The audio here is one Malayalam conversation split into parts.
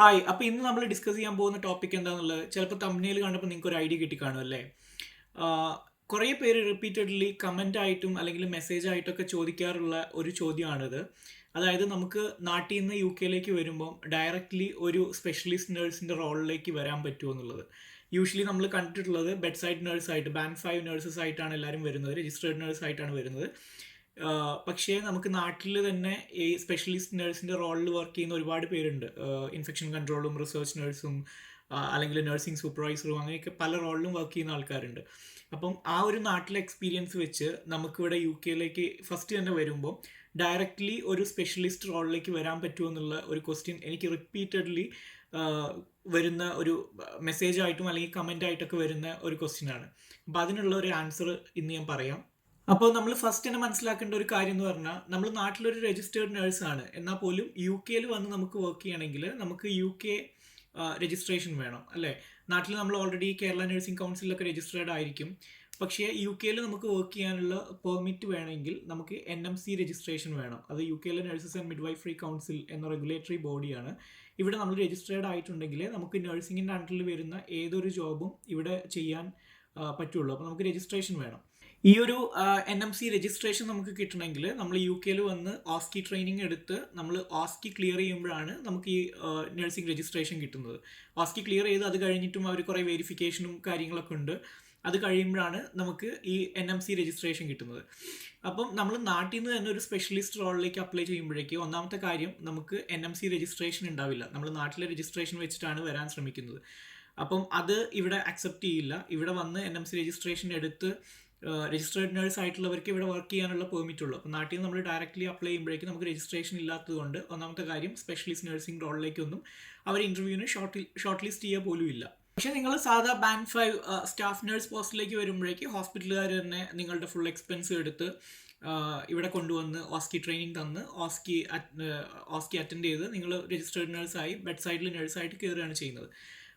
ഹായ് അപ്പോൾ ഇന്ന് നമ്മൾ ഡിസ്കസ് ചെയ്യാൻ പോകുന്ന ടോപ്പിക് എന്താണെന്നുള്ളത് ചിലപ്പോൾ തമ്മിൽ കണ്ടപ്പോൾ നിങ്ങൾക്ക് ഒരു ഐഡിയ കിട്ടി കാണും അല്ലേ കുറേ പേര് റിപ്പീറ്റഡ്ലി കമന്റ് ആയിട്ടും അല്ലെങ്കിൽ മെസ്സേജ് ആയിട്ടൊക്കെ ചോദിക്കാറുള്ള ഒരു ചോദ്യമാണിത്. അതായത് നമുക്ക് നാട്ടിൽ നിന്ന് യു കെയിലേക്ക് വരുമ്പം ഡയറക്റ്റ്ലി ഒരു സ്പെഷ്യലിസ്റ്റ് നേഴ്സിന്റെ റോളിലേക്ക് വരാൻ പറ്റുമോ എന്നുള്ളത്. യൂഷ്വലി നമ്മൾ കണ്ടിട്ടുള്ളത് ബെഡ് സൈഡ് നേഴ്സായിട്ട് ബാൻ ഫൈവ് നേഴ്സസ് ആയിട്ടാണ് എല്ലാവരും വരുന്നത് രജിസ്റ്റേർഡ് നേഴ്സായിട്ടാണ് വരുന്നത്. പക്ഷേ നമുക്ക് നാട്ടിൽ തന്നെ ഈ സ്പെഷ്യലിസ്റ്റ് നേഴ്സിന്റെ റോളിൽ വർക്ക് ചെയ്യുന്ന ഒരുപാട് പേരുണ്ട്. ഇൻഫെക്ഷൻ കൺട്രോളും റിസർച്ച് നഴ്സും അല്ലെങ്കിൽ നഴ്സിംഗ് സൂപ്പർവൈസറും അങ്ങനെയൊക്കെ പല റോളിലും വർക്ക് ചെയ്യുന്ന ആൾക്കാരുണ്ട്. അപ്പം ആ ഒരു നാട്ടിലെ എക്സ്പീരിയൻസ് വെച്ച് നമുക്കിവിടെ യു കെയിലേക്ക് ഫസ്റ്റ് തന്നെ വരുമ്പോൾ ഡയറക്റ്റ്ലി ഒരു സ്പെഷ്യലിസ്റ്റ് റോളിലേക്ക് വരാൻ പറ്റുമോ എന്നുള്ള ഒരു ക്വസ്റ്റ്യൻ എനിക്ക് റിപ്പീറ്റഡ്ലി വരുന്ന ഒരു മെസ്സേജായിട്ടും അല്ലെങ്കിൽ കമന്റ് ആയിട്ടൊക്കെ വരുന്ന ഒരു ക്വസ്റ്റ്യൻ ആണ്. അപ്പോൾ അതിനുള്ള ഒരു ആൻസർ ഇന്ന് ഞാൻ പറയാം. അപ്പോൾ നമ്മൾ ഫസ്റ്റ് തന്നെ മനസ്സിലാക്കേണ്ട ഒരു കാര്യം എന്ന് പറഞ്ഞാൽ നമ്മൾ നാട്ടിലൊരു രജിസ്റ്റേർഡ് നേഴ്സാണ് എന്നാൽ പോലും യു കെയിൽ വന്ന് നമുക്ക് വർക്ക് ചെയ്യണമെങ്കിൽ നമുക്ക് യു കെ രജിസ്ട്രേഷൻ വേണം അല്ലേ? നാട്ടിൽ നമ്മൾ ഓൾറെഡി കേരള നഴ്സിംഗ് കൗൺസിലൊക്കെ രജിസ്റ്റേർഡ് ആയിരിക്കും. പക്ഷേ യു കെയിൽ നമുക്ക് വർക്ക് ചെയ്യാനുള്ള പെർമിറ്റ് വേണമെങ്കിൽ നമുക്ക് എൻ എം സി രജിസ്ട്രേഷൻ വേണം. അത് യു കെയിലെ നഴ്സസ് ആൻഡ് മിഡ്വൈഫറി കൗൺസിൽ എന്ന റെഗുലേറ്ററി ബോഡിയാണ് ഇവിടെ നമ്മൾ രജിസ്റ്റേർഡ് ആയിട്ടുണ്ടെങ്കിൽ നമുക്ക് നഴ്സിംഗിന്റെ അണ്ടറിൽ വരുന്ന ഏതൊരു ജോബും ഇവിടെ ചെയ്യാൻ പറ്റുള്ളൂ. അപ്പോൾ നമുക്ക് രജിസ്ട്രേഷൻ വേണം. ഈ ഒരു എൻ എം സി രജിസ്ട്രേഷൻ നമുക്ക് കിട്ടണമെങ്കിൽ നമ്മൾ യു കെയിൽ വന്ന് ഓസ്കി ട്രെയിനിങ് എടുത്ത് നമ്മൾ ഓസ്കി ക്ലിയർ ചെയ്യുമ്പോഴാണ് നമുക്ക് ഈ നഴ്സിംഗ് രജിസ്ട്രേഷൻ കിട്ടുന്നത്. ഓസ്കി ക്ലിയർ ചെയ്ത് അത് കഴിഞ്ഞിട്ടും അവർ കുറേ വെരിഫിക്കേഷനും കാര്യങ്ങളൊക്കെ ഉണ്ട്. അത് കഴിയുമ്പോഴാണ് നമുക്ക് ഈ എൻ എം സി രജിസ്ട്രേഷൻ കിട്ടുന്നത്. അപ്പം നമ്മൾ നാട്ടിൽ നിന്ന് തന്നെ ഒരു സ്പെഷ്യലിസ്റ്റ് റോളിലേക്ക് അപ്ലൈ ചെയ്യുമ്പോഴേക്ക് ഒന്നാമത്തെ കാര്യം നമുക്ക് എൻ എം സി രജിസ്ട്രേഷൻ ഉണ്ടാവില്ല. നമ്മൾ നാട്ടിലെ രജിസ്ട്രേഷൻ വെച്ചിട്ടാണ് വരാൻ ശ്രമിക്കുന്നത്. അപ്പം അത് ഇവിടെ അക്സെപ്റ്റ് ചെയ്യില്ല. ഇവിടെ വന്ന് എൻ എം സി രജിസ്ട്രേഷൻ എടുത്ത് രജിസ്റ്റേർഡ് നേഴ്സ് ആയിട്ടുള്ളവർക്ക് ഇവിടെ വർക്ക് ചെയ്യാനുള്ള പെർമിറ്റ് ഉള്ളൂ. അപ്പോൾ നാട്ടിൽ നിന്ന് നമ്മൾ ഡയറക്റ്റ്ലി അപ്ലൈ ചെയ്യുമ്പോഴേക്കും നമുക്ക് രജിസ്ട്രേഷൻ ഇല്ലാത്തതുകൊണ്ട് ഒന്നാമത്തെ കാര്യം സ്പെഷ്യലിസ്റ്റ് നഴ്സിംഗ് റോളിലേക്കൊന്നും അവർ ഇന്റർവ്യൂവിന് ഷോർട്ട് ഷോർട്ട് ലിസ്റ്റ് ചെയ്യുക പോലും ഇല്ല. പക്ഷേ നിങ്ങൾ സാധാ ബാങ്ക് ഫൈവ് സ്റ്റാഫ് നേഴ്സ് പോസ്റ്റിലേക്ക് വരുമ്പോഴേക്ക് ഹോസ്പിറ്റലുകാർ തന്നെ നിങ്ങളുടെ ഫുൾ എക്സ്പെൻസ് എടുത്ത് ഇവിടെ കൊണ്ടുവന്ന് ഓസ്കി ട്രെയിനിങ് തന്ന് ഓസ്കി ഓസ്കി അറ്റൻഡ് ചെയ്ത് നിങ്ങൾ രജിസ്റ്റേർഡ് നേഴ്സായി ബെഡ് സൈഡിൽ നേഴ്സായിട്ട് കയറുകയാണ് ചെയ്യുന്നത്.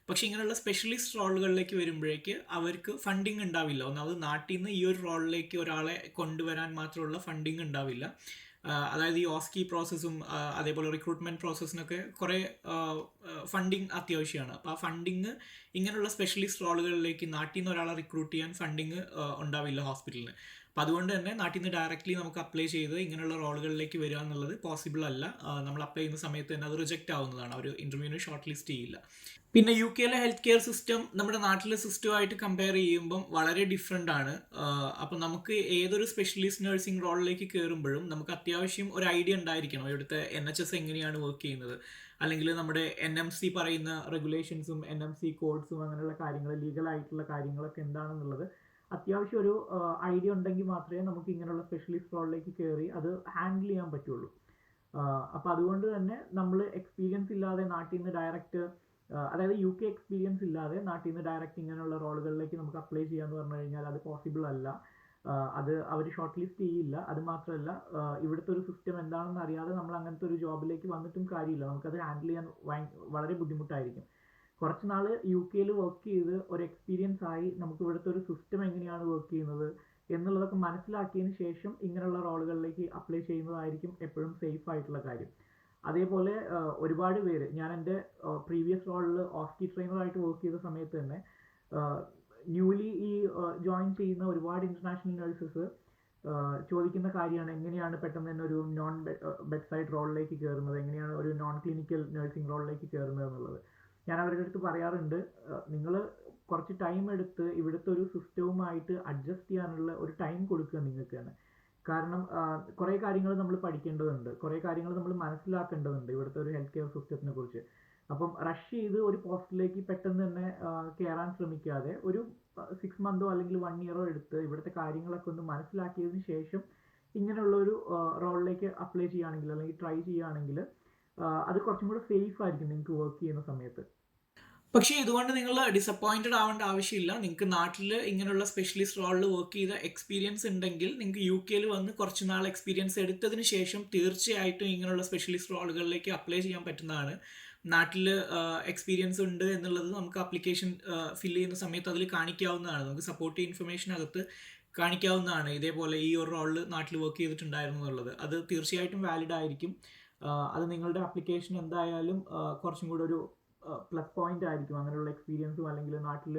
പക്ഷേ ഇങ്ങനെയുള്ള സ്പെഷ്യലിസ്റ്റ് റോളുകളിലേക്ക് വരുമ്പോഴേക്ക് അവർക്ക് ഫണ്ടിങ് ഉണ്ടാവില്ല. ഒന്നാമത് നാട്ടിൽ നിന്ന് ഈ ഒരു റോളിലേക്ക് ഒരാളെ കൊണ്ടുവരാൻ മാത്രമുള്ള ഫണ്ടിങ് ഉണ്ടാവില്ല. അതായത് ഈ ഓസ്കി പ്രോസസ്സും അതേപോലെ റിക്രൂട്ട്മെന്റ് പ്രോസസ്സിനൊക്കെ കുറേ ഫണ്ടിങ് അത്യാവശ്യമാണ്. അപ്പോൾ ആ ഫണ്ടിങ് ഇങ്ങനെയുള്ള സ്പെഷ്യലിസ്റ്റ് റോളുകളിലേക്ക് നാട്ടിൽ നിന്ന് ഒരാളെ റിക്രൂട്ട് ചെയ്യാൻ ഫണ്ടിങ് ഉണ്ടാവില്ല ഹോസ്പിറ്റലിന് അപ്പോൾ അതുകൊണ്ട് തന്നെ നാട്ടിൽ നിന്ന് ഡയറക്റ്റ്ലി നമുക്ക് അപ്ലൈ ചെയ്ത് ഇങ്ങനെയുള്ള റോളുകളിലേക്ക് വരിക എന്നുള്ളത് പോസിബിൾ അല്ല. നമ്മൾ അപ്ലൈ ചെയ്യുന്ന സമയത്ത് തന്നെ അത് റിജക്റ്റ് ആവുന്നതാണ്. അവർ ഇന്റർവ്യൂവിന് ഷോർട്ട് ലിസ്റ്റ് ചെയ്യില്ല. പിന്നെ യു കെയിലെ ഹെൽത്ത് കെയർ സിസ്റ്റം നമ്മുടെ നാട്ടിലെ സിസ്റ്റമായിട്ട് കമ്പയർ ചെയ്യുമ്പം വളരെ ഡിഫറെന്റ് ആണ്. അപ്പം നമുക്ക് ഏതൊരു സ്പെഷ്യലിസ്റ്റ് നഴ്സിംഗ് റോളിലേക്ക് കയറുമ്പോഴും നമുക്ക് അത്യാവശ്യം ഒരു ഐഡിയ ഉണ്ടായിരിക്കണം. ഇവിടുത്തെ എൻ എച്ച് എസ് എങ്ങനെയാണ് വർക്ക് ചെയ്യുന്നത്? അല്ലെങ്കിൽ നമ്മുടെ എൻ എം സി പറയുന്ന റെഗുലേഷൻസും എൻ എം സി കോഡ്സും അങ്ങനെയുള്ള കാര്യങ്ങൾ ലീഗൽ ആയിട്ടുള്ള കാര്യങ്ങളൊക്കെ എന്താണെന്നുള്ളത് അത്യാവശ്യം ഒരു ഐഡിയ ഉണ്ടെങ്കിൽ മാത്രമേ നമുക്ക് ഇങ്ങനെയുള്ള സ്പെഷ്യലിസ്റ്റ് റോളിലേക്ക് കയറി അത് ഹാൻഡിൽ ചെയ്യാൻ പറ്റുള്ളൂ. അപ്പം അതുകൊണ്ട് തന്നെ നമ്മൾ എക്സ്പീരിയൻസ് ഇല്ലാതെ നാട്ടിൽ നിന്ന് ഡയറക്റ്റ് അതായത് യു കെ എക്സ്പീരിയൻസ് ഇല്ലാതെ നാട്ടിൽ നിന്ന് ഡയറക്റ്റ് ഇങ്ങനെയുള്ള റോളുകളിലേക്ക് നമുക്ക് അപ്ലൈ ചെയ്യാന്ന് പറഞ്ഞു കഴിഞ്ഞാൽ അത് പോസിബിൾ അല്ല. അത് അവർ ഷോർട്ട് ലിസ്റ്റ് ചെയ്യില്ല. അത് മാത്രമല്ല ഇവിടുത്തെ ഒരു സിസ്റ്റം എന്താണെന്ന് അറിയാതെ നമ്മൾ അങ്ങനത്തെ ഒരു ജോബിലേക്ക് വന്നിട്ടും കാര്യമില്ല. നമുക്കത് ഹാൻഡിൽ ചെയ്യാൻ വളരെ ബുദ്ധിമുട്ടായിരിക്കും. കുറച്ച് നാൾ യു കെയിൽ വർക്ക് ചെയ്ത് ഒരു എക്സ്പീരിയൻസ് ആയി നമുക്ക് ഇവിടുത്തെ ഒരു സിസ്റ്റം എങ്ങനെയാണ് വർക്ക് ചെയ്യുന്നത് എന്നുള്ളതൊക്കെ മനസ്സിലാക്കിയതിന് ശേഷം ഇങ്ങനെയുള്ള റോളുകളിലേക്ക് അപ്ലൈ ചെയ്യുന്നതായിരിക്കും എപ്പോഴും സേഫ് ആയിട്ടുള്ള കാര്യം. അതേപോലെ ഒരുപാട് പേര് ഞാൻ എന്റെ പ്രീവിയസ് റോളിൽ ഓസ്കി ട്രെയിനറായിട്ട് വർക്ക് ചെയ്ത സമയത്ത് തന്നെ ന്യൂലി ഈ ജോയിൻ ചെയ്യുന്ന ഒരുപാട് ഇന്റർനാഷണൽ നഴ്സസ് ചോദിക്കുന്ന കാര്യമാണ് എങ്ങനെയാണ് പെട്ടെന്ന് തന്നെ ഒരു നോൺ ബെഡ് സൈഡ് റോളിലേക്ക് കയറുന്നത് എങ്ങനെയാണ് ഒരു നോൺ ക്ലിനിക്കൽ നഴ്സിംഗ് റോളിലേക്ക് കയറുന്നത് എന്നുള്ളത്. ഞാൻ അവരുടെ അടുത്ത് പറയാറുണ്ട് നിങ്ങൾ കുറച്ച് ടൈം എടുത്ത് ഇവിടുത്തെ ഒരു സിസ്റ്റവുമായിട്ട് അഡ്ജസ്റ്റ് ചെയ്യാനുള്ള ഒരു ടൈം കൊടുക്കുക നിങ്ങൾക്ക് തന്നെ കാരണം കുറേ കാര്യങ്ങൾ നമ്മൾ പഠിക്കേണ്ടതുണ്ട് കുറേ കാര്യങ്ങൾ നമ്മൾ മനസ്സിലാക്കേണ്ടതുണ്ട് ഇവിടുത്തെ ഒരു ഹെൽത്ത് കെയർ സിസ്റ്റത്തിനെ കുറിച്ച്. അപ്പം റഷ് ചെയ്ത് ഒരു പോസ്റ്റിലേക്ക് പെട്ടെന്ന് തന്നെ കയറാൻ ശ്രമിക്കാതെ ഒരു സിക്സ് മന്തോ അല്ലെങ്കിൽ വൺ ഇയറോ എടുത്ത് ഇവിടുത്തെ കാര്യങ്ങളൊക്കെ ഒന്ന് മനസ്സിലാക്കിയതിന് ശേഷം ഇങ്ങനെയുള്ള ഒരു റോളിലേക്ക് അപ്ലൈ ചെയ്യുകയാണെങ്കിൽ അല്ലെങ്കിൽ ട്രൈ ചെയ്യുകയാണെങ്കിൽ അത് കുറച്ചും കൂടെ സേഫ് ആയിരിക്കും നിങ്ങൾക്ക് വർക്ക് ചെയ്യുന്ന സമയത്ത്. പക്ഷേ ഇതുകൊണ്ട് നിങ്ങൾ ഡിസപ്പോയിന്റഡ് ആവേണ്ട ആവശ്യമില്ല. നിങ്ങൾക്ക് നാട്ടിൽ ഇങ്ങനെയുള്ള സ്പെഷ്യലിസ്റ്റ് റോളിൽ വർക്ക് ചെയ്ത എക്സ്പീരിയൻസ് ഉണ്ടെങ്കിൽ നിങ്ങൾക്ക് യു കെയിൽ വന്ന് കുറച്ച് നാൾ എക്സ്പീരിയൻസ് എടുത്തതിന് ശേഷം തീർച്ചയായിട്ടും ഇങ്ങനെയുള്ള സ്പെഷ്യലിസ്റ്റ് റോളുകളിലേക്ക് അപ്ലൈ ചെയ്യാൻ പറ്റുന്നതാണ്. നാട്ടിൽ എക്സ്പീരിയൻസ് ഉണ്ട് എന്നുള്ളത് നമുക്ക് അപ്ലിക്കേഷൻ ഫില്ല് ചെയ്യുന്ന സമയത്ത് അതിൽ കാണിക്കാവുന്നതാണ്. നമുക്ക് സപ്പോർട്ടീവ് ഇൻഫർമേഷൻ അകത്ത് കാണിക്കാവുന്നതാണ്. ഇതേപോലെ ഈ ഒരു റോളിൽ നാട്ടിൽ വർക്ക് ചെയ്തിട്ടുണ്ടായിരുന്നു എന്നുള്ളത്. അത് തീർച്ചയായിട്ടും വാലിഡ് ആയിരിക്കും. അത് നിങ്ങളുടെ അപ്ലിക്കേഷൻ എന്തായാലും കുറച്ചും കൂടെ ഒരു പ്ലസ് പോയിന്റ് ആയിരിക്കും അങ്ങനെയുള്ള എക്സ്പീരിയൻസും അല്ലെങ്കിൽ നാട്ടിൽ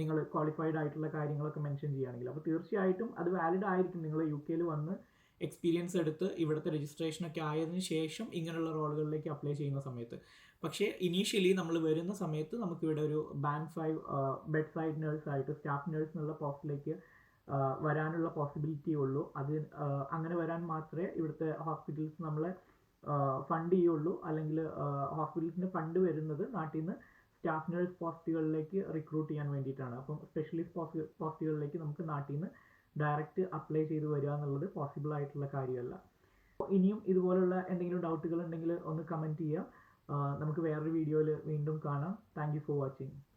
നിങ്ങൾ ക്വാളിഫൈഡ് ആയിട്ടുള്ള കാര്യങ്ങളൊക്കെ മെൻഷൻ ചെയ്യുകയാണെങ്കിൽ. അപ്പോൾ തീർച്ചയായിട്ടും അത് വാലിഡ് ആയിരിക്കും നിങ്ങൾ യു കെയിൽ വന്ന് എക്സ്പീരിയൻസ് എടുത്ത് ഇവിടുത്തെ രജിസ്ട്രേഷനൊക്കെ ആയതിന് ശേഷം ഇങ്ങനെയുള്ള റോളുകളിലേക്ക് അപ്ലൈ ചെയ്യുന്ന സമയത്ത്. പക്ഷേ ഇനീഷ്യലി നമ്മൾ വരുന്ന സമയത്ത് നമുക്കിവിടെ ഒരു bank five bed side nurse ആയിട്ട് സ്റ്റാഫ് നേഴ്സ് എന്നുള്ള പോസ്റ്റിലേക്ക് വരാനുള്ള പോസിബിലിറ്റി ഉള്ളൂ. അത് അങ്ങനെ വരാൻ മാത്രമേ ഇവിടുത്തെ ഹോസ്പിറ്റൽസ് നമ്മളെ ഫണ്ട് ചെയ്യുള്ളൂ. അല്ലെങ്കിൽ ഹോസ്പിറ്റൽസിന് ഫണ്ട് വരുന്നത് നാട്ടിൽ നിന്ന് സ്റ്റാഫ് നേഴ്സ് പോസ്റ്റുകളിലേക്ക് റിക്രൂട്ട് ചെയ്യാൻ വേണ്ടിയിട്ടാണ്. അപ്പം സ്പെഷ്യലിസ്റ്റ് പോസ്റ്റ് പോസ്റ്റുകളിലേക്ക് നമുക്ക് നാട്ടിൽ നിന്ന് ഡയറക്റ്റ് അപ്ലൈ ചെയ്ത് വരിക എന്നുള്ളത് പോസിബിൾ ആയിട്ടുള്ള കാര്യമല്ല. ഇനിയും ഇതുപോലുള്ള എന്തെങ്കിലും ഡൗട്ടുകൾ ഉണ്ടെങ്കിൽ ഒന്ന് കമന്റ് ചെയ്യാം. ആ, നമുക്ക് വേറൊരു വീഡിയോയിൽ വീണ്ടും കാണാം. Thank for watching